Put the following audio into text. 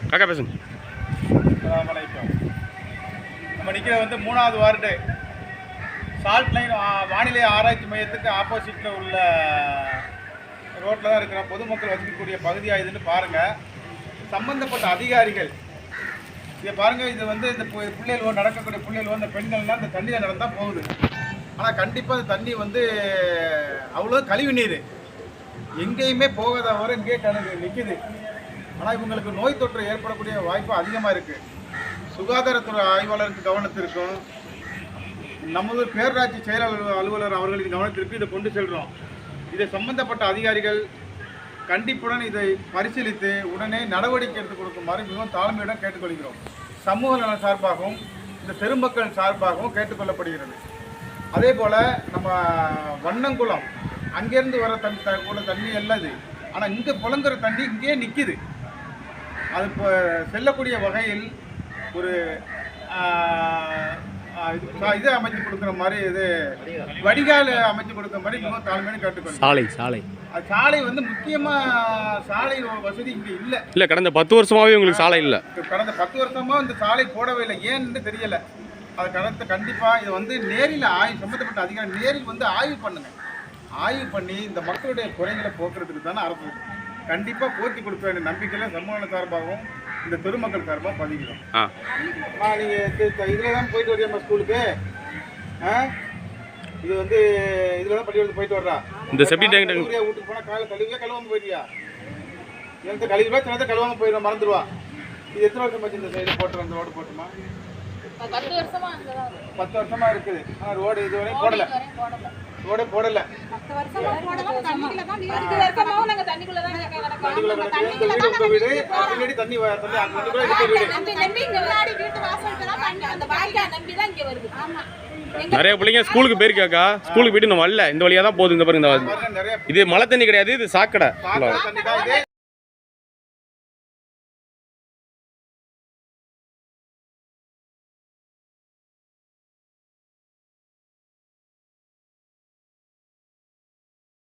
காக்கா பேசுங்க. நம்ம நிற்கிற வந்து மூணாவது வார்டு. சால்ட் லைன் வானிலை ஆராய்ச்சி மையத்துக்கு ஆப்போசிட்டில் உள்ள ரோட்டில் தான் இருக்கிற பொதுமக்கள் வசிக்கக்கூடிய பகுதியாக இதுன்னு பாருங்கள் சம்பந்தப்பட்ட அதிகாரிகள் இதை பாருங்கள் இது வந்து இந்த பு- பிள்ளைகள் நடக்கக்கூடிய பிள்ளைகள் இந்த பெண்கள்லாம் இந்த தண்ணியில் நடந்தால் போகுது. ஆனால் கண்டிப்பாக அந்த தண்ணி வந்து அவ்வளோ கழிவு நீர். எங்கேயுமே போகாத வர இங்கே கணக்கு நிற்கிது ஆனால் இவங்களுக்கு நோய் தொற்று ஏற்படக்கூடிய வாய்ப்பு அதிகமாக இருக்குது சுகாதாரத்துறை ஆய்வாளருக்கு கவனத்திற்கும் நமது பேராட்சி செயலாளர் அலுவலர் அவர்களின் கவனத்திற்கு இதை கொண்டு செல்கிறோம் இதை சம்பந்தப்பட்ட அதிகாரிகள் கண்டிப்புடன் இதை பரிசீலித்து உடனே நடவடிக்கை எடுத்து கொடுக்குமாறு மிகவும் தாழ்மையுடன் கேட்டுக்கொள்கிறோம். சமூக நலன் சார்பாகவும் இந்த பெருமக்கள் சார்பாகவும் கேட்டுக்கொள்ளப்படுகிறது. அதே போல் நம்ம வண்ணங்குளம் அங்கேருந்து வர தண்ணி த- கூட தண்ணி அல்லது ஆனால் இங்கே புலங்குற தண்ணி இங்கேயே நிற்கிது அது இப்போ செல்லக்கூடிய வகையில் ஒரு இது சா- இது அமைச்சு கொடுக்குற மாதிரி இது வடிகால் அமைச்சு கொடுக்குற மாதிரி மிகவும் தாழ்மையான கேட்டுக்கொள்கிறோம் சாலை சாலை. அது சாலை வந்து முக்கியமாக சாலை வசதி இங்கே இல்லை. இல்லை கடந்த பத்து வருஷமாவே உங்களுக்கு சாலை இல்லை. கடந்த பத்து வருஷமா இந்த சாலை போடவே இல்லை. ஏன்னு தெரியல. அது கடந்த கண்டிப்பா இது வந்து நேரில் ஆய்வு சம்பந்தப்பட்ட அதிகாரி நேரில் வந்து ஆய்வு பண்ணுங்க. ஆய்வு பண்ணி இந்த மக்களுடைய குறைகளை போக்குறதுக்கு தானே அரசு கண்டிப்பா போக்கி கொடுக்க வேண்டிய நம்பிக்கையில சமூக சார்பாகவும் இந்த பெருமக்கள் சார்பாக பதிக்கிறோம் அம்மா நீங்க இதில் தான் போயிட்டு வரியாம்மா ஸ்கூலுக்கு? ஆ? இது வந்து இதில் தான் பள்ளிக்கூடத்துக்கு போயிட்டு வர்றா? இந்த tank- கழுவுறியா வீட்டுக்கு போனால் காலை கழுவியா கழுவாம போயிடுவியா எனக்கு கழுவிடுவா சிலத்தை கழுவாம போயிடுவா மறந்துடுவா. இது எத்தனை வருஷம் ஆச்சு இந்த சைடு போட்டு அந்த ரோடு போட்டுமா? பத்து வருஷமா இருக்குது. ஆனால் ரோடு இதுவரையும் போடல. ரோடே போடல. நிறைய பிள்ளைங்க ஸ்கூலுக்கு போயிருக்காக்கா? ஸ்கூலுக்கு போயிட்டு இன்னும் வரல. இந்த வழியாக தான் போகுது இந்த பாருங்க இது மழை தண்ணி கிடையாது இது சாக்கடை.